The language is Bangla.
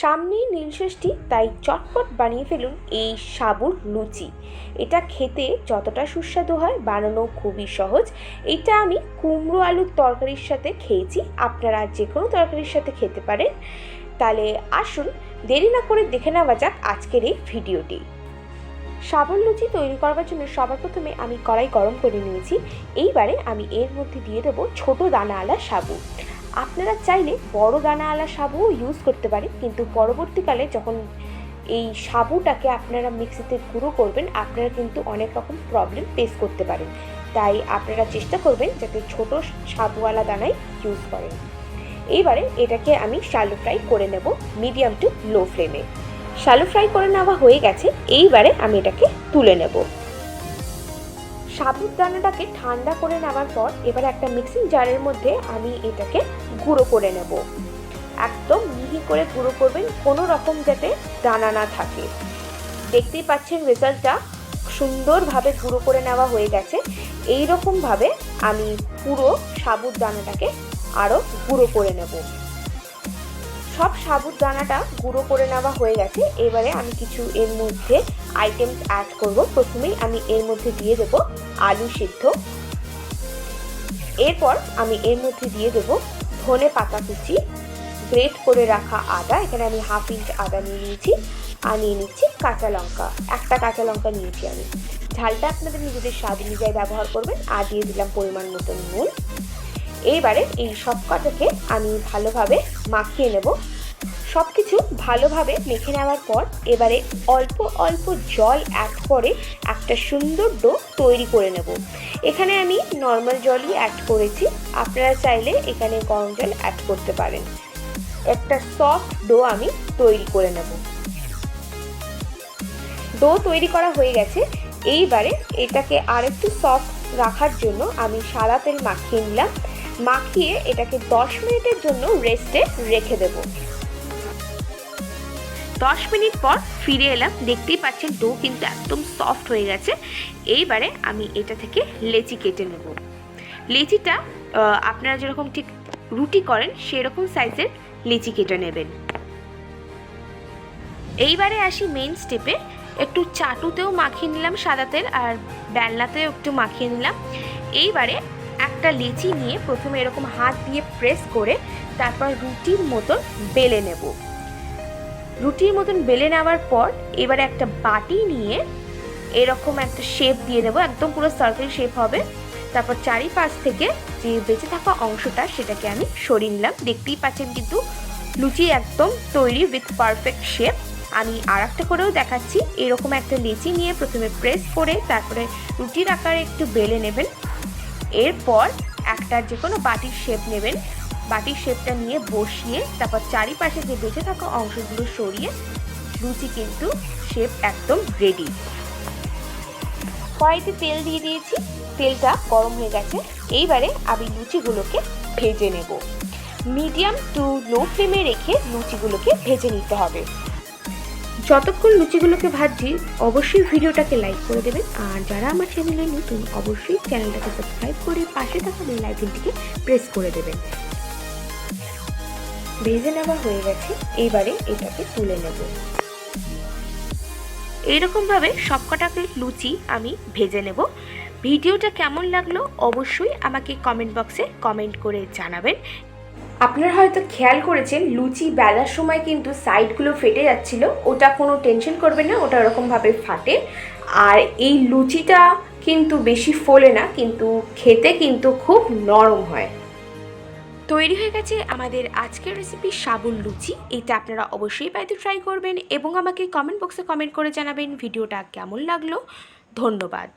সামনেই নীলষষ্ঠী তাই চটপট বানিয়ে ফেলুন এই সাবুর লুচি। এটা খেতে যতটা সুস্বাদু হয়, বানানো খুবই সহজ। এটা আমি কুমড়ো আলুর তরকারির সাথে খেয়েছি, আপনারা যে কোনো তরকারির সাথে খেতে পারেন। তাহলে আসুন, দেরি না করে দেখে নেওয়া যাক আজকের এই ভিডিওটি। সাবুর লুচি তৈরি করবার জন্য সবার প্রথমে আমি কড়াই গরম করে নিয়েছি। এইবারে আমি এর মধ্যে দিয়ে দেবো ছোটো দানাওয়ালা সাবু। আপনারা চাইলে বড় দানাওয়ালা সাবুও ইউজ করতে পারেন, কিন্তু পরবর্তীকালে যখন এই সাবুটাকে আপনারা মিক্সিতে গুঁড়ো করবেন, আপনারা কিন্তু অনেক রকম প্রবলেম ফেস করতে পারেন। তাই আপনারা চেষ্টা করবেন যাতে ছোট সাবুওয়ালা দানাই ইউজ করেন। এইবারে এটাকে আমি শ্যালো ফ্রাই করে নেব মিডিয়াম টু লো ফ্লেমে শ্যালো ফ্রাই করে নেওয়া হয়ে গেছে, এইবারে আমি এটাকে তুলে নেব। সাবুর দানাটাকে ঠান্ডা করে নেওয়ার পর এবার একটা মিক্সিং জারের মধ্যে আমি এটাকে গুঁড়ো করে নেব। একদম মিহি করে গুঁড়ো করবেন কোনো রকম যাতে দানা না থাকে। দেখতেই পাচ্ছেন রেজাল্টটা সুন্দরভাবে গুঁড়ো করে নেওয়া হয়ে গেছে। এই রকমভাবে আমি পুরো সাবুর দানাটাকে আরও গুঁড়ো করে নেব। সব সাবুর দানাটা গুঁড়ো করে নেওয়া হয়ে গেছে। এবারে আমি কিছু এর মধ্যে আইটেমস অ্যাড করব। প্রথমেই আমি এর মধ্যে দিয়ে দেব আলু সিদ্ধ। এরপর আমি এর মধ্যে দিয়ে দেব ধনে পাতা কুচি। গ্রেট করে রাখা আদা, এখানে আমি হাফ ইঞ্চ আদা নিয়ে নিয়েছি আর নিয়ে নিচ্ছি কাঁচা লঙ্কা। একটা কাঁচা লঙ্কা নিয়েছি আমি। ঝালটা আপনাদের নিজেদের স্বাদ অনুযায়ী ব্যবহার করবেন। আর দিয়ে দিলাম পরিমাণ মতো নুন। এইবারে এই সব কটাকে আমি ভালোভাবে মাখিয়ে নেব। সব কিছু ভালোভাবে মেখে নেওয়ার পর এবারে অল্প অল্প জল অ্যাড করে একটা সুন্দর ডো তৈরি করে নেব। এখানে আমি নর্মাল জলই অ্যাড করেছি। আপনারা চাইলে এখানে গরম জল অ্যাড করতে পারেন। একটা সফট ডো আমি তৈরি করে নেব। ডো তৈরি করা হয়ে গেছে। এইবারে এটাকে আরেকটু সফট রাখার জন্য আমি সাদা তেল মাখিয়ে নিলাম। মাখিয়ে এটাকে দশ মিনিটের জন্য রেস্টে রেখে দেব। দশ মিনিট পর ফিরে এলাম। দেখতেই পাচ্ছেন ডো কিন্তু একদম সফট হয়ে গেছে। এইবারে আমি এটা থেকে লেচি কেটে নেব। লেচিটা আপনারা যেরকম ঠিক রুটি করেন, সেরকম সাইজের লিচি কেটে নেবেন। এইবারে আসি মেন স্টেপে একটু চাটুতেও মাখিয়ে নিলাম সাদা তেল আর বেলনাতেও একটু মাখিয়ে নিলাম। এইবারে একটা লিচি নিয়ে প্রথমে এরকম হাত দিয়ে প্রেস করে তারপর রুটির মতন বেলে নেব। রুটির মতন বেলে নেওয়ার পর এবারে একটা বাটি নিয়ে এরকম একটা শেপ দিয়ে দেবো, একদম পুরো সার্কেল শেপ হবে। তারপর চারিপাশ থেকে যে বেঁচে থাকা অংশটা সেটাকে আমি সরিয়ে নিলাম। দেখতেই পাচ্ছেন কিন্তু লুচি একদম তৈরি উইথ পারফেক্ট শেপ আমি আর একটা করেও দেখাচ্ছি। এরকম একটা লেচি নিয়ে প্রথমে প্রেস করে তারপরে রুটির আকারে একটু বেলে নেবেন। এরপর একটা যে কোনো বাটির শেপ নেবেন। বাটির শেপটা নিয়ে বসিয়ে, তারপর চারিপাশে যে বেঁচে থাকা অংশগুলো সরিয়ে, লুচি কিন্তু শেপ একদম রেডি কড়াইতে তেল দিয়ে দিয়েছি, তেলটা গরম হয়ে গেছে। এইবারে আমি লুচিগুলোকে ভেজে নেব। মিডিয়াম টু লো ফ্লেমে রেখে লুচিগুলোকে ভেজে নিতে হবে। যতক্ষণ লুচিগুলোকে ভাজছি, অবশ্যই ভিডিওটাকে লাইক করে দেবেন। আর যারা আমার চ্যানেলে নতুন, অবশ্যই চ্যানেলটাকে সাবস্ক্রাইব করে পাশে থাকা বেল আইকনটিকে প্রেস করে দেবেন। ভেজে নেওয়া হয়ে গেছে এইবারে এটাকে তুলে নেব। এইরকমভাবে সবকটাকে লুচি আমি ভেজে নেব। ভিডিওটা কেমন লাগল অবশ্যই আমাকে কমেন্ট বক্সে কমেন্ট করে জানাবেন। আপনারা হয়তো খেয়াল করেছেন, লুচি বেলার সময় কিন্তু সাইডগুলো ফেটে যাচ্ছিল, ওটা কোনো টেনশন করবেন না, ওটা ওরকমভাবে ফাটে। আর এই লুচিটা কিন্তু বেশি ফোলে না, কিন্তু খেতে কিন্তু খুব নরম হয়। তৈরি হয়ে গেছে আমাদের আজকের রেসিপি সাবুন লুচি। এটা আপনারা অবশ্যই বাড়িতে ট্রাই করবেন এবং আমাকে কমেন্ট বক্সে কমেন্ট করে জানাবেন ভিডিওটা কেমন লাগল। ধন্যবাদ।